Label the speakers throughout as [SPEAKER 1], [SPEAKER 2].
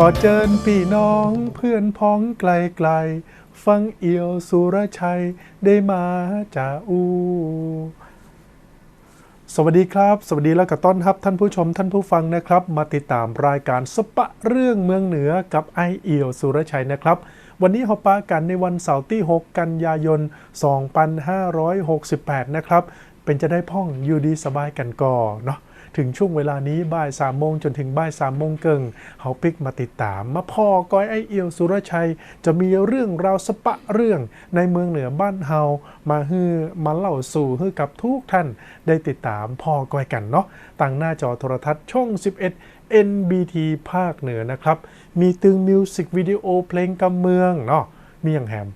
[SPEAKER 1] ขอเจิญพี่น้องเพื่อนพ้องไกลไกลๆฟังเอียวสุรชัยได้มาจาอู สวัสดีครับ สวัสดีแล้วก็ต้อนรับท่านผู้ชมท่านผู้ฟังนะครับ มาติดตามรายการสปะเรื่องเมืองเหนือกับไอเอียวสุรชัยนะครับ วันนี้เราปากันในวันเสาร์ที่ 6 กันยายน 2568 นะครับ เป็นจะได้พ่องอยู่ดีสบายกันก่อเนาะ ถึงช่วงเวลานี้บ่ายสามโมงจนถึงบ่ายสามโมงเกิงเฮาปิกมาติดตาม มาพ่อก้อยไอเอียวสุรชัย จะมีเรื่องราวสปะเรื่องในเมืองเหนือบ้านเฮามาฮือมาเล่าสู่ฮือกับทุกท่านได้ติดตามพ่อก้อยกันเนาะตั้งหน้าจอโทรทัศน์ช่อง 11 NBT ภาคเหนือนะครับ มีตึงมิวสิกวิดีโอเพลงกำเมืองเนาะ มีอย่างแฮม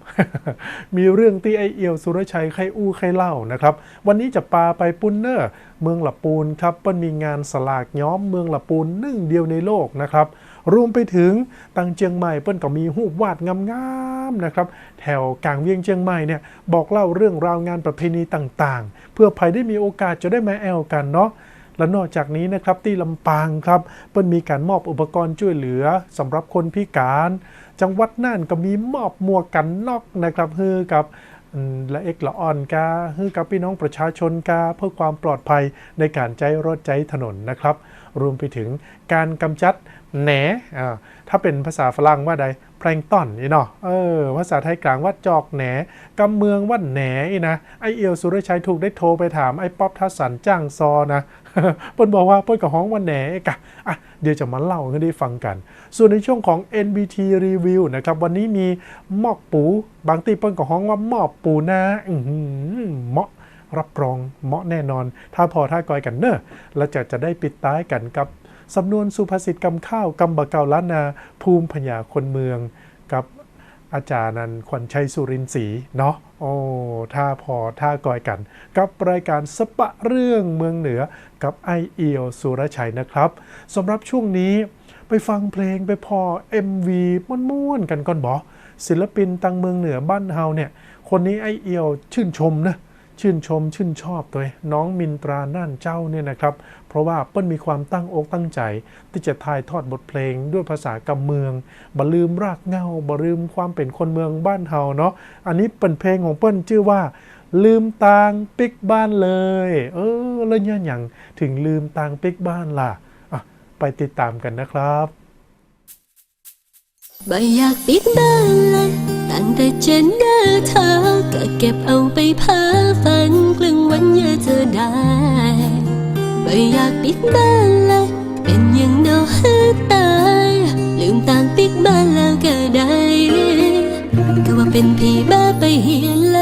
[SPEAKER 1] มีเรื่องที่ไอเอียวสุรชัยใครอู้ใครเล่านะครับ วันนี้จะปาไปปุนเนอร์เมืองละปูนครับเปิ้นมีงานสลากย้อมเมืองละปูนหนึ่งเดียวในโลกนะครับ รวมไปถึงตังเจียงใหม่เปิ้นก็มีหูปวาดงามๆนะครับ แถวกลางเวียงเชียงใหม่เนี่ยบอกเล่าเรื่องราวงานประเพณีต่างๆ เพื่อใครได้มีโอกาสจะได้มาแอลกันเนาะ และนอกจากนี้นะครับที่ลำปางครับเปิ้นมีการมอบอุปกรณ์ช่วยเหลือสำหรับคนพิการ จังหวัดน่านก็มีมอบหมวกันนอกนะครับเฮือกับและเอกละอ่อนกาเฮือกับพี่น้องประชาชนกาเพื่อความปลอดภัยในการใจรถใจถนนนะครับ รวมไปถึงการกำจัดแหน่ถ้าเป็นภาษาฝรั่งว่าใดแพลงก์ตอนนี่เนาะเออภาษาไทยกลางว่าจอกแหนกำเมืองว่าแหนอีนะไอเอียวสุรชัยถูกได้โทรไปถามไอป๊อปทัศสันจ้างซอนะ เปิ้นบอกว่าเปิ้นกับฮ้องว่าแหนกะอะเดี๋ยวจะมาเล่าให้ได้ฟังกัน ส่วนในช่วงของ NBT Review นะครับ วันนี้มีหมอกปู บางตีเปิ้นกับฮ้องว่าหมอกปูนาอืเหมาะรับรองเหมาะแน่นอน ถ้าพอท่ากอยกันเนอะแล้วจะจะได้ปิดท้ายกันกับสำนวนสุภาษิตกำข้าวกำบะเกาล้านนา ภูมิพญาคนเมือง กับอาจารย์นันขวัญชัยสุรินทร์ศรีเนาะ โอ้ท่าพอท่ากอยกัน กับรายการสปะเรื่องเมืองเหนือกับไอเอียวสุรชัยนะครับสำหรับช่วงนี้ไปฟังเพลงไปพอ MV ม่วนๆกันก่อนบอศิลปินตังเมืองเหนือบ้านเฮาเนี่ย คนนี้ไอเอียวชื่นชมนะ ชื่นชมชื่นชอบตัวเองน้องมินตราน่านเจ้าเนี่ยนะครับ เพราะว่าเปิ้ลมีความตั้งอกตั้งใจ ที่จะถ่ายทอดบทเพลงด้วยภาษากำเมืองบ่ลืมรากเหง้าบ่ลืมความเป็นคนเมืองบ้านเฮาเนาะอันนี้เป็นเพลงของเปิ้ลชื่อว่า ลืมตางปิกบ้านเลย เออแล้วเนี่ยอย่างถึงลืมตางปิกบ้านล่ะอะไปติดตามกันนะครับ
[SPEAKER 2] ไม่อยากปิดบ้านเลยตั้งแต่เจนเดอเธอ ก็เก็บเอาไปเพ้อฝันกลึงวันอย่าเธอได้ไม่อยากปิดบ้านเลยเป็นอย่างเนาให้ตายลืมตางปิดบ้านแล้วก็ได้ก็ว่าเป็นพี่บ้าไปเฮียนแล้ว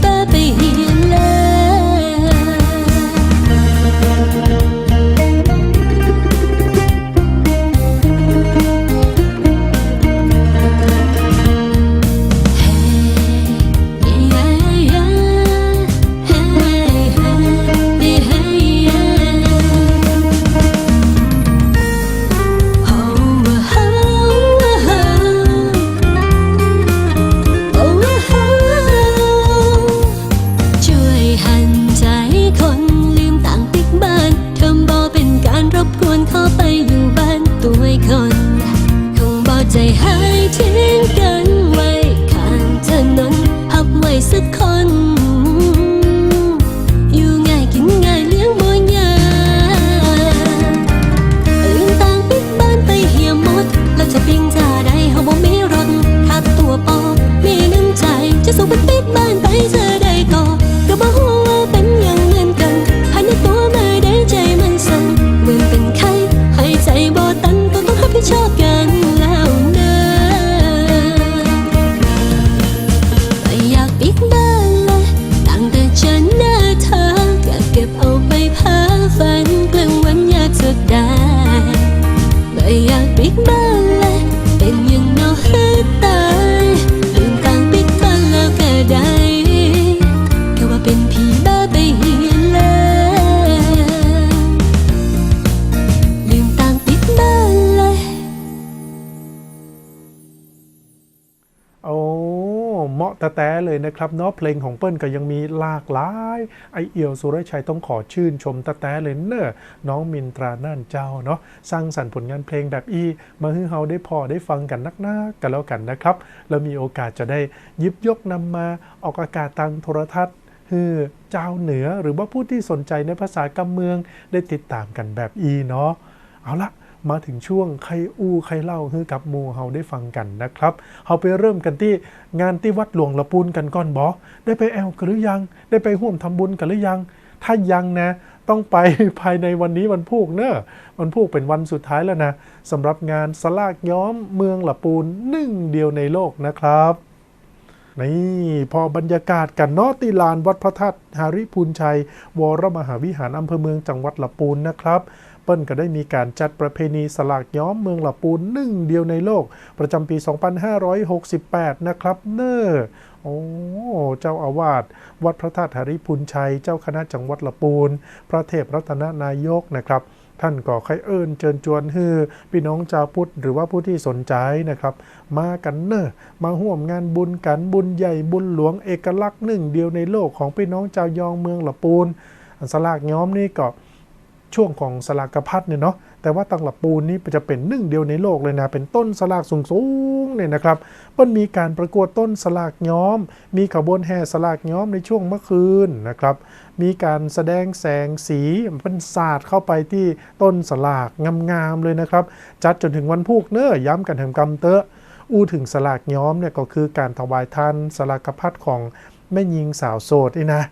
[SPEAKER 2] baby แต่แต่เลยนะครับเนาะเพลง
[SPEAKER 1] ของเปิ้ลก็ยังมีหลากหลายไอเอียวสุรชัยต้องขอชื่นชมแต่แต่เลยเนอะน้องมินตราน่านเจ้าเนาะสร้างสรรค์ผลงานเพลงแบบอีมาให้เฮาได้พอได้ฟังกันนักหน้ากันแล้วกันนะครับแล้วมีโอกาสจะได้ยิบยกนำมาออกอากาศทางโทรทัศน์ฮือเจ้าเหนือหรือว่าผู้ที่สนใจในภาษากำเมืองได้ติดตามกันแบบอีเนาะเอาละ มาถึงช่วงใครอู้ใครเล่าให้กับมูเฮาได้ฟังกันนะครับเฮาไปเริ่มกันที่งานที่วัดหลวงละปูนกันก่อนบอได้ไปแอลกันหรือยัง ได้ไปร่วมทำบุญกันหรือยัง ถ้ายังนะ ต้องไปภายในวันนี้วันพุกเนอะวันพุกเป็นวันสุดท้ายแล้วนะสำหรับงานสลากย้อมเมืองละปูนหนึ่งเดียวในโลกนะครับนี่พอบรรยากาศกันนอติลานวัดพระธาตุหาริพูนชัย วรมหาวิหารอำเภอเมืองจังหวัดละปูนนะครับ เปิ้ลก็ได้มีการจัดประเพณีสลากย้อมเมืองละปูนหนึ่งเดียวในโลก ประจำปี 2568 นะครับเนอโอ้ เจ้าอาวาสวัดพระธาตุหาริพูนชัย เจ้าคณะจังหวัดละปูน พระเทพรัตนนายกนะครับ ท่านก็ใครเอิญเชิญชวนฮือพี่น้องชาวพุทธหรือว่าผู้ที่สนใจนะครับ มากันเนอะมาห่วมงานบุญกันบุญใหญ่บุญหลวงเอกลักษณ์หนึ่งเดียวในโลกของพี่น้องชาวยองเมืองละปูนอันสลากย้อมนี่ก็ ช่วงของสลากพัดเนี่ยเนาะแต่ว่าตังหละปูนนี่จะเป็นหนึ่งเดียวในโลกเลยนะ เป็นต้นสลากสูงสูงเนี่ยนะครับ มันมีการประกวดต้นสลากย้อม มีขบวนแห่สลากย้อมในช่วงเมื่อคืนนะครับ มีการแสดงแสงสีเป็นศาสตร์เข้าไปที่ต้นสลากงามๆเลยนะครับ จัดจนถึงวันพุกเนอะย้ำกันแห่งกำเตอะอู้ถึงสลากย้อมเนี่ยก็คือการถวายทานสลากพัดของแม่ยิงสาวโสดนี่นะ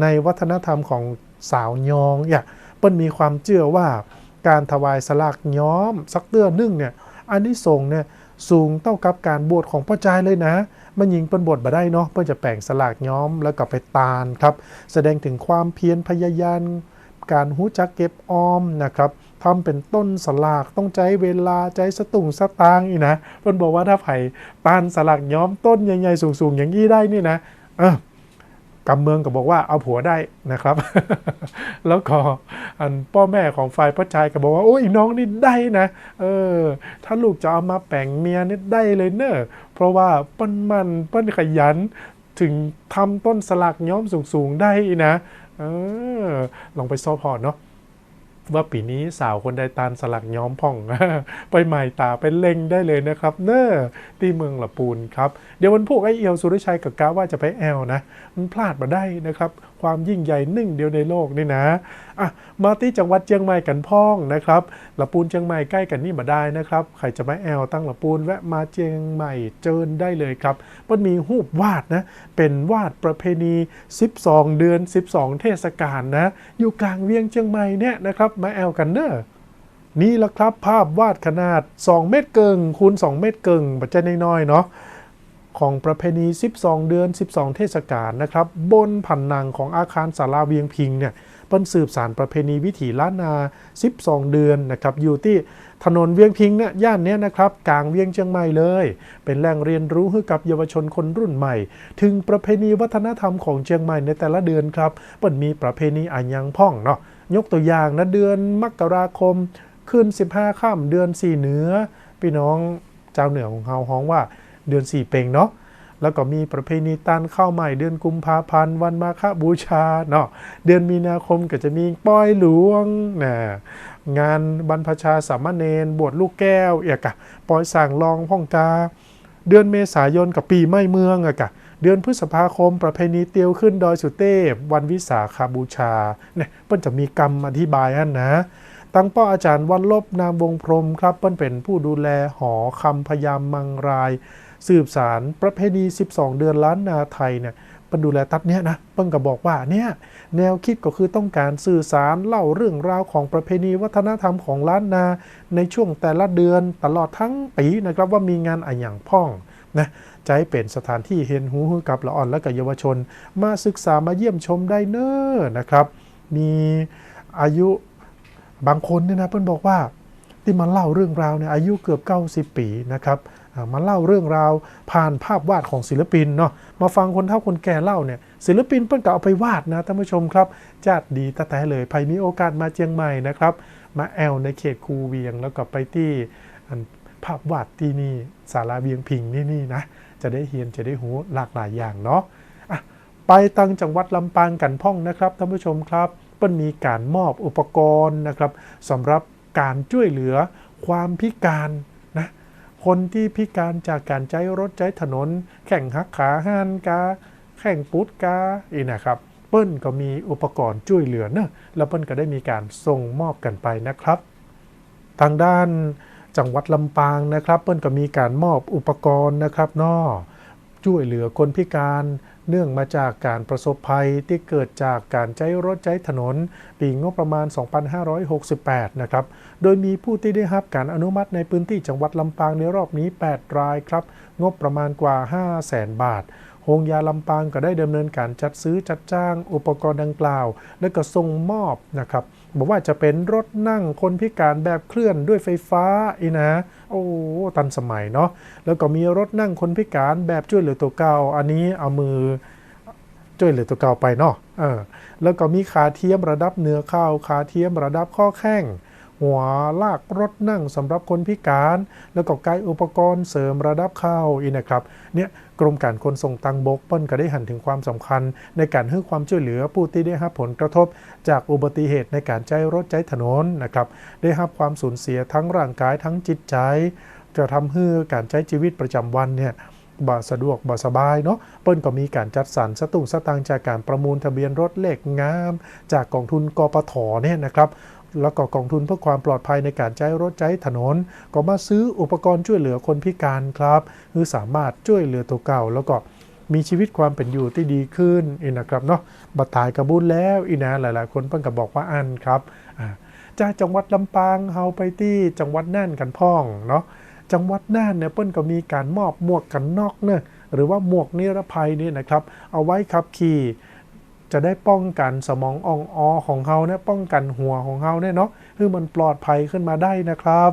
[SPEAKER 1] ในวัฒนธรรมของสาว ยองอยา เปิ้นมีความเชื่อว่าการถวายสลากย้อม สักเตื้อนึ่งเนี่ยอันนี้ส่งเนี่ยสูงเท่ากับการบวชของพ่อจายเลยนะ มันยิงเปิ้นบวชมาได้เนาะเปิ้นจะแปลงสลากย้อมแล้วก็ไปตาลครับ แสดงถึงความเพียรพยายามการหูจักเก็บออมนะครับทำเป็นต้นสลากต้องใจเวลาใจสตุงสตางอีนะเพิ่นบอกว่าถ้าไผ่ตานสลากย้อมต้นใหญ่ๆสูงๆ อย่างนี้ได้นี่นะเออ กำเมืองก็บอกว่าเอาผัวได้นะครับ แล้วก็อันพ่อแม่ของฝ่ายพระชายก็บอกว่าโอ้ยน้องนี่ได้นะเออถ้าลูกจะเอามาแป่งเมียนี่ได้เลยเนอะเพราะว่าป้นมันป้นขยันถึงทำต้นสลักย้อมสูงๆได้นะเออลองไปซอพอเนาะ ว่าปีนี้สาวคนใดตานสลักย้อมพ่อง ไปใหม่ตาไปเล็งได้เลยนะครับ เนอที่เมืองละปูนครับ เดี๋ยววันพวกไอเอียวสุริชัยกับกาว่าจะไปแอลนะ มันพลาดมาได้นะครับ ความยิ่งใหญ่หนึ่งเดียวในโลกนี่นะอะมาที่จังหวัดเชียงใหม่กันพ่องนะครับละปูนเชียงใหม่ใกล้กันนี่มาได้นะครับใครจะมาแอลตั้งละปูนแวะมาเชียงใหม่เจิญได้เลยครับมันมีรูปวาดนะเป็นวาดประเพณี 12 เดือน 12 เทศกาลนะอยู่กลางเวียงเชียงใหม่เนี่ยนะครับมาแอลกันเนอะนี่ละครับภาพวาดขนาด 2 เมตรเกิงคูณ 2 เมตรเกิงปัจจัยน้อยๆเนาะของประเพณี 12 เดือน 12 เทศกาลนะครับ บนผันนังของอาคารศาลาเวียงพิงเนี่ยเปิ้นสืบสารประเพณีวิถีล้านนา 12 เดือนนะครับอยู่ที่ถนนเวียงพิงเนี่ยย่านเนี้ยนะครับกลางเวียงเชียงใหม่เลย เป็นแหล่งเรียนรู้ให้กับเยาวชนคนรุ่นใหม่ ถึงประเพณีวัฒนธรรมของเชียงใหม่ในแต่ละเดือนครับเปิ้นมีประเพณีอันยังพ่องเนาะ ยกตัวอย่างนะเดือนมกราคมคืน15ค่ำเดือน 4 เหนือ พี่น้องเจ้าเหนือของเฮาฮ้องว่าเดือน 4 เปงเนาะแล้วก็มีประเพณีตานข้าวใหม่เดือนกุมภาพันธ์วันมาฆบูชาเนาะเดือนมีนาคมก็จะมีป้อยหลวงนะงานบรรพชาสามเณรบวชลูกแก้วเอียกะปอยสั่งรองพ่องกา เดือนเมษายนกับปีไม่เมืองอะกะ เดือนพฤษภาคม ประเพณีเตียวขึ้นดอยสุเทพวันวิสาขาบูชาเนี่ยเปิ้นจะมีกรรมอธิบายอันนะ ตั้งป้ออาจารย์วันลบนามวงพรมครับเปิ้นเป็นผู้ดูแลหอคำพยามมังราย สืบสารประเพณี 12 เดือนล้านนาไทยเนี่ยเปิ้นดูแลตัดเนี้ยนะเปิ้นก็บอกว่าเนี่ยแนวคิดก็คือต้องการสื่อสารเล่าเรื่องราวของประเพณีวัฒนธรรมของล้านนา ในช่วงแต่ละเดือนตลอดทั้งปีนะครับว่ามีงานอะไรอย่างพ่อง นะจะให้เป็นสถานที่เห็นหูหูกับละอ่อนและกับเยาวชน มาศึกษามาเยี่ยมชมได้เนอนะครับ มีอายุบางคนเนี่ยนะเพื่อนบอกว่าที่มาเล่าเรื่องราวเนี่ยอายุเกือบ 90 ปีนะครับมาเล่าเรื่องราวผ่านภาพวาดของศิลปินเนาะมาฟังคนเฒ่าคนแก่เล่าเนี่ยศิลปินเปิ้นก็เอาไปวาดนะท่านผู้ชมครับจัดดีแต่แต่เลยใครมีโอกาสมาเจียงใหม่นะครับ มาแอลในเขตคูเวียงแล้วก็ไปที่ ภาพวาดที่นี่สาราเวียงพิงนี่นี่นะ จะได้เฮียนจะได้หูหลากหลายอย่างเนาะะไปตังจังหวัดลำปางกันพ่องนะครับท่านผู้ชมครับเปิ้นมีการมอบอุปกรณ์นะครับสำหรับการช่วยเหลือความพิการนะคนที่พิการจากการใช้รถใช้ถนน แข่งหักขาห้านกา แข่งปุ๊ดกาอีนะครับเปิ้ลก็มีอุปกรณ์ช่วยเหลือเนะแล้วเปิ้ลก็ได้มีการส่งมอบกันไปนะครับ ทางด้าน จังหวัดลำปางนะครับ เปิ้ลก็มีการมอบอุปกรณ์นะครับนอช่วยเหลือคนพิการเนื่องมาจากการประสบภัยที่เกิดจากการใช้รถใช้ถนน ปีงบประมาณ 2568 นะครับ โดยมีผู้ที่ได้รับการอนุมัติในพื้นที่จังหวัดลำปางในรอบนี้ 8 รายครับ งบประมาณกว่า 5 0 0แสนบาทโรงยาลำปางก็ได้ดำเนินการจัดซื้อจัดจ้างอุปกรณ์ดังกล่าว และก็ส่งมอบนะครับ บอกว่าจะเป็นรถนั่งคนพิการแบบเคลื่อนด้วยไฟฟ้าอีนะ โอ้ตันสมัยเนาะแล้วก็มีรถนั่งคนพิการแบบช่วยเหลือตัวเก่าอันนี้เอามือช่วยเหลือตัวเก่าไปเนาะเออแล้วก็มีขาเทียมระดับเนื้อข่าวขาเทียมระดับข้อแข้งหัวลากรถนั่งสำหรับคนพิการ แล้วก็ไกด์อุปกรณ์เสริมระดับเข้าอีนะครับเนี่ย กรมการขนส่งทางบกเปิ้ลก็ได้หันถึงความสำคัญ ในการให้ความช่วยเหลือผู้ที่ได้รับผลกระทบ จากอุบัติเหตุในการใช้รถใช้ถนนนะครับได้รับความสูญเสียทั้งร่างกายทั้งจิตใจ จะทำให้การใช้ชีวิตประจำวันเนี่ยบ่สะดวกบ่สบายเนาะเปิ้ลก็มีการจัดสรรสตุ้งสตางค์จากการประมูลทะเบียนรถเลขงาม จากกองทุนกปทเนี่ยนะครับ แล้วก็กองทุนเพื่อความปลอดภัยในการใช้รถใช้ถนน ก็มาซื้ออุปกรณ์ช่วยเหลือคนพิการครับ คือสามารถช่วยเหลือตัวเก่า แล้วก็มีชีวิตความเป็นอยู่ที่ดีขึ้นอีนะครับเนาะบัตรถ่ายกระบุญแล้วอีนะหลาย ๆ คนเพิ่งก็บอกว่าอันครับอ่าจากจังหวัดลำปางเฮาไปที่จังหวัดน่านกันพ่องเนาะจังหวัดน่านเนี่ยเปิ้นก็มีการมอบหมวกกันน็อกเนะหรือว่าหมวกนิรภัยนี่นะครับ เอาไว้ขับขี่ จะได้ป้องกันสมองอ่องออของเขาเนี่ยป้องกันหัวของเขาเนี่ยเนาะคือมันปลอดภัยขึ้นมาได้นะครับ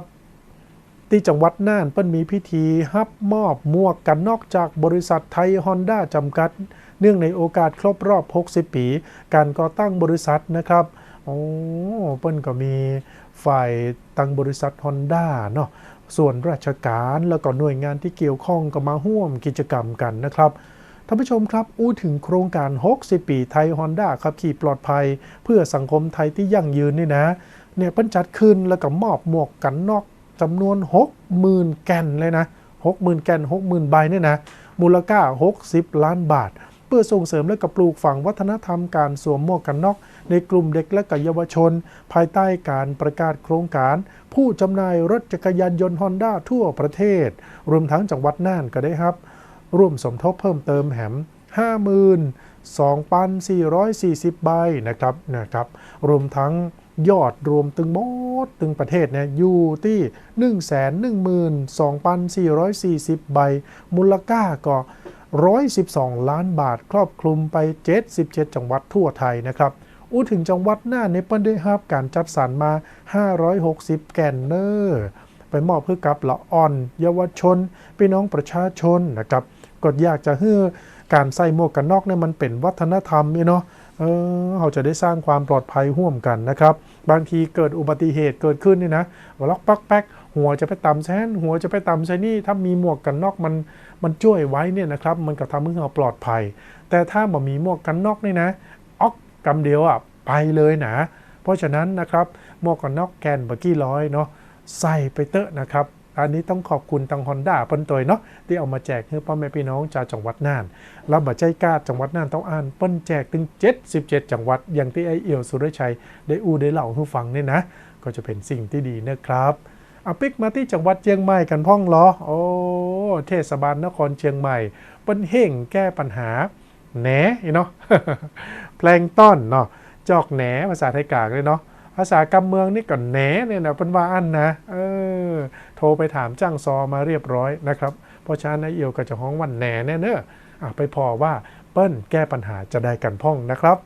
[SPEAKER 1] ที่จังหวัดน่านเปิ้นมีพิธีฮับมอบหมวกกันนอกจากบริษัทไทยฮอนด้าจำกัด เนื่องในโอกาสครบรอบ 60 ปี การก่อตั้งบริษัทนะครับโอ้เปิ้นก็มีฝ่ายตั้งบริษัทฮอนด้าเนาะส่วนราชการแล้วก็หน่วยงานที่เกี่ยวข้องก็มาร่วมกิจกรรมกันนะครับ ท่านผู้ชมครับ อู้ถึงโครงการ 60 ปีไทยฮอนด้าขับขี่ปลอดภัย เพื่อสังคมไทยที่ยั่งยืนนี่นะ เนี่ยเปิ้นจัดขึ้นแล้วก็มอบหมวกกันนอกจำนวน 60,000 แก่นเลยนะ 60,000 แก่น 60,000 ใบเนี่ยนะ มูลค่า 60 ล้านบาท เพื่อส่งเสริมและกับปลูกฝังวัฒนธรรมการสวมหมวกกันน็อก ในกลุ่มเด็กและก็เยาวชน ภายใต้การประกาศโครงการ ผู้จำหน่ายรถจักรยานยนต์ฮอนด้าทั่วประเทศ รวมทั้งจังหวัดน่านก็ได้ครับ ร่วมสมทบเพิ่มเติมแหม52,440 ใบนะครับนะครับ รวมทั้งยอดรวมตึงหมดตึงประเทศเนี่ยอยู่ที่ 112,440 ใบ มูลค่าก็ 112 ล้านบาทครอบคลุมไป 77 จังหวัดทั่วไทยนะครับอู้ถึงจังหวัดหน่าในเปิ้นได้รับการจัดสรรมา 560 แกนเนอร์ ไปมอบเพื่อกับละอ่อน เยาวชน พี่น้องประชาชนนะครับ ก็อยากจะให้การใส่หมวกกันน็อกเนี่ยมันเป็นวัฒนธรรมเนาะเออเราจะได้สร้างความปลอดภัยร่วมกันนะครับ บางทีเกิดอุบัติเหตุเกิดขึ้นนี่นะวล็อกปักแป๊กหัวจะไปต่ำแซนหัวจะไปต่ำไซนี่ถ้ามีหมวกกันน็อกมันมันช่วยไว้เนี่ยนะครับ มันก็ทำให้เราปลอดภัย แต่ถ้าบ่มีหมวกกันน็อกนี่นะออกกำเดียวอะไปเลยนะ เพราะฉะนั้นนะครับหมวกกันน็อกแกนบกี้ร้อยเนาะใส่ไปเตอะนะครับ อันนี้ต้องขอบคุณทางฮอนด้าเปิ้นตัวเนาะที่เอามาแจกให้พ่อแม่พี่น้องชาวจังหวัดน่านแล้วบัใจกล้าจังหวัดน่านต้องอ่านเปิ้นแจกถึง 77 จังหวัด อย่างที่ไอเอียวสุรชัยได้อู้ได้เล่าให้ฟังเนี่ยนะ ก็จะเป็นสิ่งที่ดีนะครับเอาปิกมาที่จังหวัดเชียงใหม่กันพ่องเหรอโอ้เทศบาลนครเชียงใหม่เปิ้นเฮ่งแก้ปัญหาแหนเนาะแพลงต้อนเนาะจอกแหนภาษาไทยกลางเลยเนาะ ภาษากำเมืองนี่ก็แหนเนี่ยนะเป็นว่าอันนะเออโทรไปถามจ้างซอมาเรียบร้อยนะครับ เพราะฉะนั้นเอียวก็จะฮ้องวันแหนแน่เนอะอะไปพอว่าเปิ้ลแก้ปัญหาจะได้กันพ่องนะครับ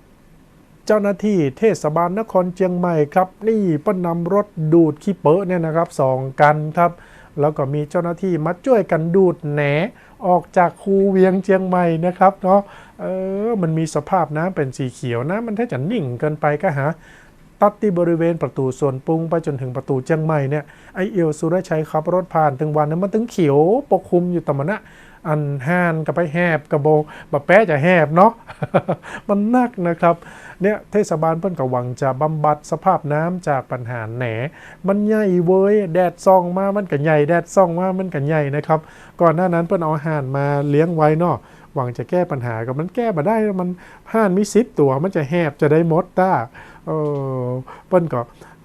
[SPEAKER 1] เจ้าหน้าที่เทศบาลนครเชียงใหม่ครับ นี่เปิ้ลนำรถดูดขี้เปอะเนี่ยนะครับสองกันครับ แล้วก็มีเจ้าหน้าที่มาช่วยกันดูดแหนออกจากคูเวียงเชียงใหม่นะครับเนาะเออมันมีสภาพน้ำเป็นสีเขียวนะมันถ้าจะนิ่งเกินไปก็หา ตัดที่บริเวณประตูส่วนปรุงไปจนถึงประตูเชียงใหม่เนี่ยไอเอียวสุรชัยขับรถผ่านถึงวันนั้นมันถึงเขียวปกคลุมอยู่ตะมันนะอันห่านกับไปแหบกระโบบบแป๊ะจะแหบเนาะมันนักนะครับเนี่ยเทศบาลเพิ่นก็หวังจะบำบัดสภาพน้ำจากปัญหาแหนมันใหญ่เว้ยแดดส่องมามันก็ใหญ่แดดส่องมามันก็ใหญ่นะครับ ก่อนหน้านั้นเพิ่นเอาห่านมาเลี้ยงไว้เนาะ หวังจะแก้ปัญหากับมันแก้มาได้มันห่านมีสิบตัวมันจะแหบจะได้มดได้เออเปิ้นก็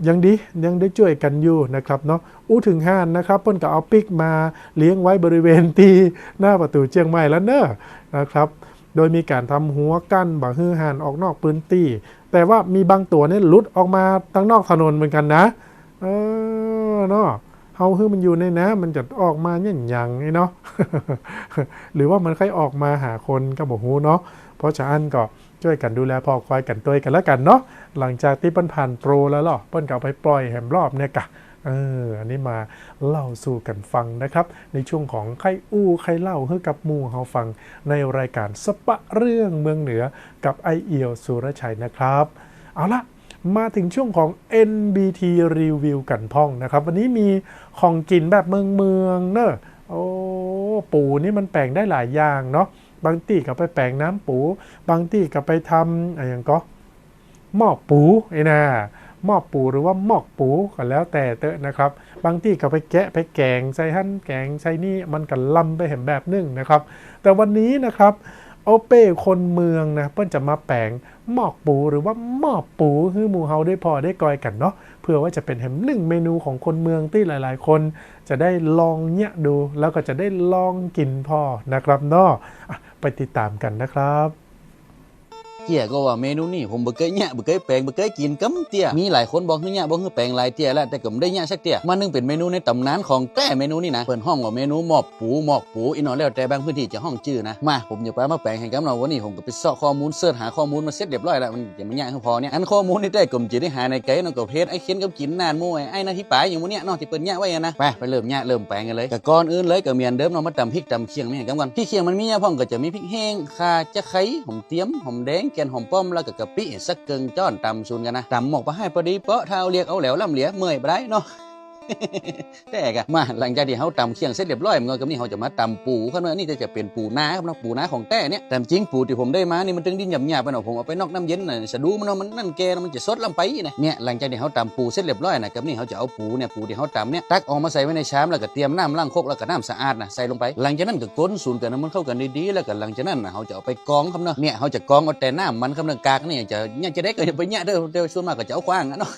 [SPEAKER 1] ยังดียังได้ช่วยกันอยู่นะครับเนาะอู้ถึงห้านนะครับเปิ้นก็เอาปิกมาเลี้ยงไว้บริเวณที่หน้าประตูเชียงใหม่แล้วเนอะนะครับโดยมีการทำหัวกั้นบังฮือห่านออกนอกพื้นที่แต่ว่ามีบางตัวเนี่ยหลุดออกมาตั้งนอกถนนเหมือนกันนะเออเนาะ เฮาฮือมันอยู่ในน้ำมันจะออกมาเนี่ยอย่างไงเนาะหรือว่ามันค่อยออกมาหาคนก็บอกฮูเนาะเพราะฉะนั้นก็ช่วยกันดูแลพอควายกันตัวกันแล้วกันเนาะหลังจากที่เปิ้นผ่านโปรแล้วหรอเปิ้นก็เอาไปปล่อยแหมรอบเนี่ยกะเอออันนี้มาเล่าสู่กันฟังนะครับ ในช่วงของใครอู้ใครเล่าให้กับมู่เฮาฟังในรายการสปะเรื่องเมืองเหนือกับไอเอียวสุรชัยนะครับ เอาละ มาถึงช่วงของ NBT Review กันพ่องนะครับ วันนี้มีของกินแบบเมืองเมืองเนอะโอ้ปูนี่มันแปลงได้หลายอย่างเนาะบางที่ก็ไปแปลงน้ำปู บางที่ก็ไปทำอะไรอย่างก็หม้อปูไอ้นะหม้อปูหรือว่าหมอกปูก็แล้วแต่เตอะนะครับ บางที่ก็ไปแกะไปแกงใส่หั่นแกงใส่นี่มันก็ลำไปเห็นแบบนึงนะครับ แต่วันนี้นะครับ โอเป้คนเมืองนะเปิ้นจะมาแปลงหมอกปูหรือว่าหม้อปูคือหมูเฮาได้พอได้กอยกันเนาะเพื่อว่าจะเป็นแหมหนึ่งเมนูของคนเมืองที่หลาย ๆ คน จะได้ลองเนี่ยดูแล้วก็จะได้ลองกินพอนะครับเนาะไปติดตามกันนะครับ
[SPEAKER 3] เตี้ยก็ว่าเมนูนี้ผมบ่เคยแยะบ่เคยแปลงบ่เคยกินกำเตี้ยมีหลายคนบอกให้แยะบ่ให้แปลงหลายเตี้ยแล้วแต่ก็บ่ได้แยะสักเตี้ยมันนึงเป็นเมนูในตำนานของแต่เมนูนี่นะเพิ่นห้องว่าเมนูหมอบปูหมอกปูอีน้อยแล้วแต่บางพื้นที่จะห้องชื่อนะมาผมจะไปมาแปลงให้กับเราวันนี้ผมก็ไปเสาะข้อมูลเสิร์ชหาข้อมูลมาเสร็จเรียบร้อยแล้วมันจะไม่ยากคือพอเนี่ยอันข้อมูลนี่ได้กลมจิได้หาในไกด์นองก็เพจไอ้เขียนกับกินนานมู่ไอ้ไอ้นาที่ปลายอย่างมื้อเนี้ยเนาะที่เปิ้นแยะไว้อะนะไปไปเริ่มแยะเริ่มแปลงกันเลยแต่ก่อนอื่นเลยก็เมียนเดิมเนาะมาตำพริกตำเคียงไม่กันก่อนพริกเคียงมันมีอะพ่องก็จะมีพริกแห้งข่าจะไคร้หอมเตียมหอมแดงกนหอมป้อมแล้วก็กะปิสักเกิงจ้อนตำซูนกันนะตำหมกไปให้พอดีเปาะเท้าเรียกเอาแหลวล่ำเหลียเมื่อยไปได้เนาะ แต่กะมาหลังจากที่เขาตำเคียงเสร็จเรียบร้อยมันก็นี่เขาจะมาตำปูข้างในนี่จะจะเป็นปูนาครับเนาะปูนาของแต่เนี่ยแต่จริงปูที่ผมได้มานี่มันถึงดินหยาบๆไปเนาะผมเอาไปนอกน้ำเย็นน่ะสะดูมันเนาะมันนั่นแกนะมันจะสดลำไปนะเนี่ยหลังจากที่เขาตำปูเสร็จเรียบร้อยนะกับนี่เขาจะเอาปูเนี่ยปูที่เขาตำเนี่ยตักออกมาใส่ไว้ในชามแล้วก็เตรียมน้ำล้างโคกแล้วก็น้ำสะอาดนะใส่ลงไป หลังจากนั้นก็ก้นสูนกันให้มันเข้ากันดีๆแล้วก็หลังจากนั้นน่ะเขาจะเอาไปกรองครับเนาะเนี่ยเขาจะกองเอาแต่น้ำมันครับเนาะกากเนี่ยจะเนี่ยจะได้ก็จะไปเนี่ยเด้อเด้อส่วนมากก็จะเอาคว้างอะเนาะ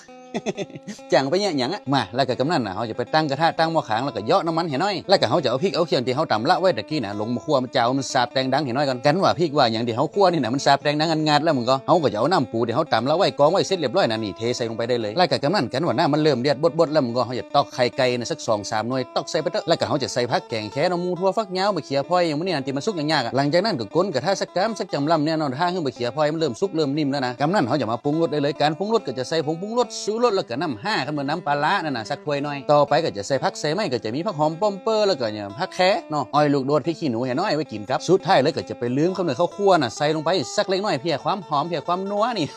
[SPEAKER 3] จังไปเนี่ยหยังอะมาแล้วก็กำนันน่ะเขาจะไปตั้งกระทะตั้งหม้อขางแล้วก็เยาะน้ำมันเห็นน้อยแล้วก็เขาจะเอาพริกเอาเคียงที่เขาตำละไว้ตะกี้น่ะลงมาคั่วมันเจ้ามันสาบแตงดังเห็นน้อยกันกันว่าพริกว่าอย่างที่เขาคั่วนี่น่ะมันสาบแตงดังงันๆแล้วมึงก็เขาก็จะเอาน้ำปูที่เขาตำละไว้กองไว้เสร็จเรียบร้อยน่ะนี่เทใส่ลงไปได้เลยแล้วก็กำนันกันว่าน้ำมันเริ่มเดือดบดๆแล้วมึงก็เขาจะตอกไข่ไก่น่ะสักสองสามหน่วยตอกใส่ไปเถอะแล้วก็เขาจะใส่ผักแกงแค่นำมูทั่วฟักยาวมะเขือพลอยอย่างมื้อนี้อันที่มันสุกยากๆอะหลังจากนั้นก็ก้นกระทะสักกำสักจำลำเนี่ยนอนท่าขึ้นมะเขือพลอยมันเริ่มสุกเริ่มนิ่มแล้วนะกำนันเขาจะมาปรุงรสได้เลยการปรุงรสก็จะใส่ผงปรุงรสชูรสแล้วก็น้ำห้าขึ้นมาน้ำปลาร้านั่นน่ะสักถ้วยหน่อย ต่อไปก็จะใส่ผักใส่ไม้ก็จะมีผักหอมป้อมเปอร์แล้วก็เนี่ยผักแค่เนาะอ้อยลูกโดดพริกขี้หนูเห็นน้อยไว้กินครับสุดท้ายเลยก็จะไปลืมข้าวเหนียวข้าวคั่วน่ะใส่ลงไปสักเล็กน้อยเพียความหอมเพียความนัวนี่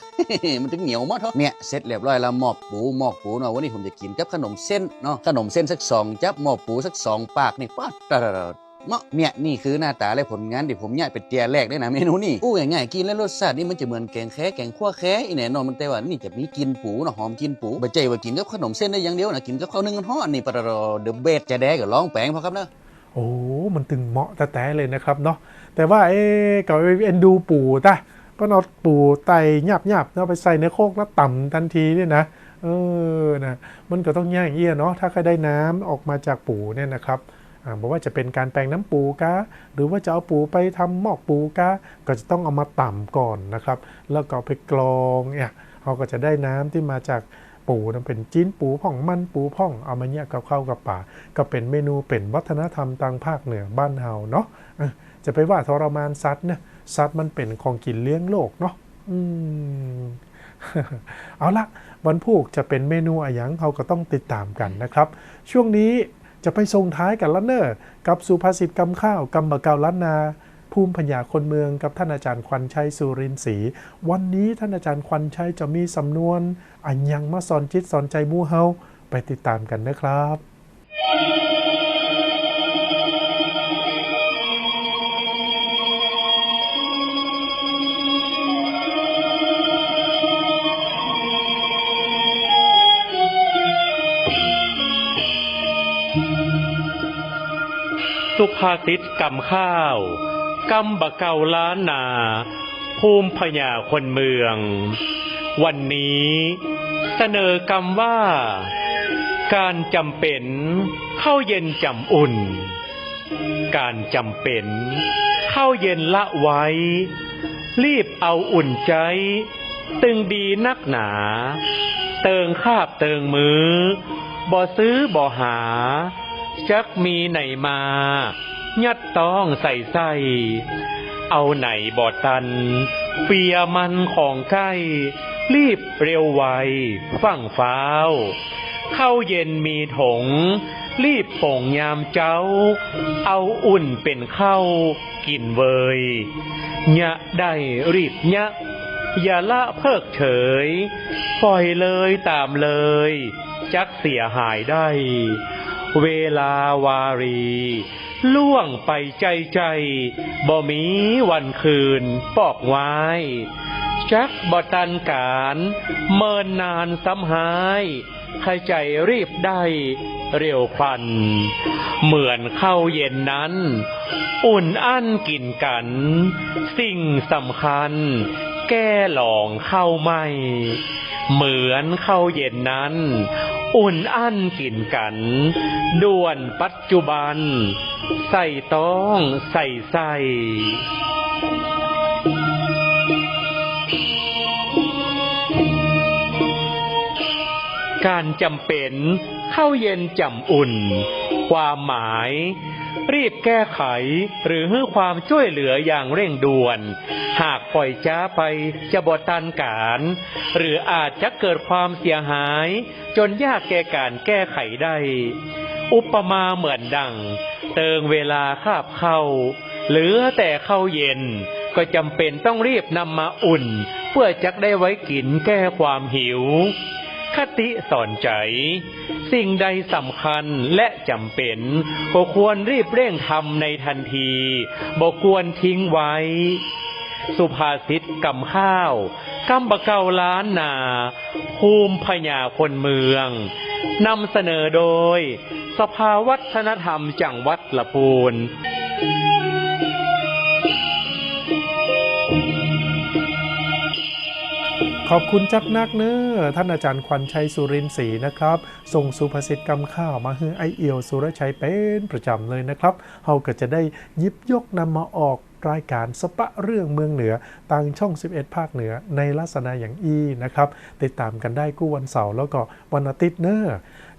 [SPEAKER 3] มันถึงเหนียวมดเถอะเนี่ยเสร็จเรียบร้อยแล้วหมอบปูหมอบปูเนาะวันนี้ผมจะกินกับขนมเส้นเนาะขนมเส้นสักสองจับหมอบปูสักสองปากนี่ป๊าตะระระ เมาะเนี่ยนี่คือหน้าตาและผลงานที่ผมเนี่ยเป็นเตียแรกได้นะเมนูนี่อู้ง่ายๆกินแล้วรสชาตินี่มันจะเหมือนแกงแค่แกงขั่วแค่อีแน่นอนมันแต่ว่านี่จะมีกินปูนะหอมกินปูบ่ใจว่ากินกับขนมเส้นได้อย่างเดียวนะกินกับข้าวนึ่งมันฮ้อนนี่ปะรอเดอะเบสจะแดกกับร้องแปงพอครับเนาะ
[SPEAKER 1] โอ้มันตึงเหมาะแต่แต่เลยนะครับเนาะแต่ว่าเอ๊กับเอ็นดูปูตะก็นอดปูไตหยับหยับเนาะไปใส่ในโคกแล้วต่ำทันทีเนี่ยนะเออนะมันก็ต้องแย่างเอี้ยเนาะถ้าใครได้น้ำออกมาจากปูเนี่ยนะครับ บอกว่าจะเป็นการแปลงน้ำปูกะหรือว่าจะเอาปูไปทำหมอกปูกะก็จะต้องเอามาต่ำก่อนนะครับ แล้วก็ไปกรองเนี่ยเขาก็จะได้น้ำที่มาจากปูนั้นเป็นจีนปูพ่องมันปูพ่องเอามาเนี่ยกับข้าวกับป่า ก็เป็นเมนูเป็นวัฒนธรรมทางภาคเหนือบ้านเฮาเนาะจะไปว่าทรมานสัตว์เนี่ยสัตว์มันเป็นของกินเลี้ยงโลกเนาะอืมเอาละวันพูกจะเป็นเมนูอะไรหยังเขาก็ต้องติดตามกันนะครับ ช่วงนี้ จะไปส่งท้ายกับลันเนอร์ กับสุภาษิตกำข้าวกำบะเกาลันนา ภูมิปัญญาคนเมืองกับท่านอาจารย์ควันชัยสุรินทร์ศรีวันนี้ท่านอาจารย์ควันชัยจะมีสำนวน อันยังมาสอนจิตสอนใจมู่เฮาไปติดตามกันนะครับา
[SPEAKER 4] ษิตกำข้าวกำบะเกาล้านนา ภูมิพญาคนเมือง วันนี้เสนอกำว่า การจำเป็นเข้าเย็นจำอุ่น การจำเป็นเข้าเย็นละไว้ รีบเอาอุ่นใจ ตึงดีนักหนา เติงคาบเติงมือบ่ซื้อบ่หา จักมีไหนมา ยัดต้องใส่ใส่เอาไหนบ่ตัน เปียมันของใกล้ รีบเร็วไวฟั่งฟ้าว เข้าเย็นมีถง รีบป่งยามเจ้า เอาอุ่นเป็นเข้ากินเวยยะได้รีบยะอย่าละเพิกเฉย ปล่อยเลยตามเลย จักเสียหายได้ เวลาวารี ล่วงไปใจใจ บ่มีวันคืนปอกไว้จักบ่ตันการ เมินนานซ้ำหายใครใจรีบได้เร็วพลัน เหมือนเข้าเย็นนั้น อุ่นอั้นกินกัน สิ่งสำคัญ แก้หลองเข้าไม่ เหมือนเข้าเย็นนั้น อุ่นอั้นกินกัน ด่วนปัจจุบัน ใส่ต้องใส่ใส่การจำเป็น เข้าเย็นจำอุ่น ความหมาย รีบแก้ไขหรือให้ความช่วยเหลืออย่างเร่งด่วน หากปล่อยช้าไปจะบตันการ หรืออาจจะเกิดความเสียหาย จนยากแก่การแก้ไขได้ อุปมาเหมือนดัง เติงเวลาคาบเข้า เหลือแต่เข้าเย็นก็จำเป็นต้องรีบนำมาอุ่น เพื่อจักได้ไว้กินแก้ความหิว คติสอนใจ สิ่งใดสำคัญและจำเป็นก็ควรรีบเร่งทำในทันทีบ่ควรทิ้งไว้ สุภาษิตกำข้าวกำบะเกาล้านนาภูมิพญาคนเมืองนำเสนอโดย สภาวัฒนธรรมจังหวัดละพูน
[SPEAKER 1] ขอบคุณจักนักเนอท่านอาจารย์ควันชัยสุรินทร์ศรีนะครับ ส่งสุภาษิตกำข้าวมาให้ไอเอียวสุรชัยเป็นประจำเลยนะครับเฮาก็จะได้ยิบยกนำมาออกรายการสปะเรื่องเมืองเหนือต่างช่อง 11 ภาคเหนือในลักษณะอย่างอีนะครับ ติดตามกันได้กู้วันเสาร์แล้วก็วันอาทิตย์เนอ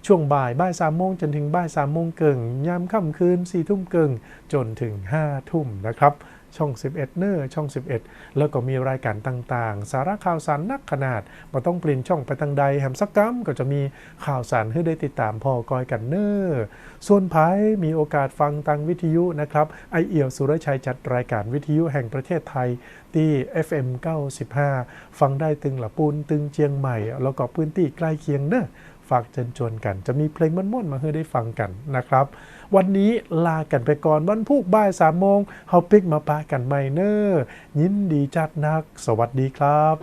[SPEAKER 1] ช่วงบ่ายบ่ายสามโมงจนถึงบ่ายสามโมงเกิงยามค่ำคืนสี่ทุ่มเกิงจนถึงห้าทุ่มนะครับ ช่อง 11 เนอร์ช่อง 11 แล้วก็มีรายการต่างๆ สาระข่าวสารนักขนาดมาต้องเปลี่ยนช่องไปทางใดแฮมสักกัมก็จะมีข่าวสารให้ได้ติดตามพอกอยกันเนอร์ส่วนภายมีโอกาสฟังทางวิทยุนะครับไอเอี่ยวสุรชัยจัดรายการวิทยุแห่งประเทศไทยที่ FM 95 ฟังได้ตึงหละปูนตึงเจียงใหม่ แล้วก็พื้นที่ใกล้เคียงเนอะ ฝากเชิญชวนกัน จะมีเพลงม่วนๆ มาให้ได้ฟังกันนะครับ วันนี้ลากันไปก่อนวันพุธบ่ายสามโมงเฮาปิกมาปะกันใหม่เนอ้อยินดีจัดนัก สวัสดีครับ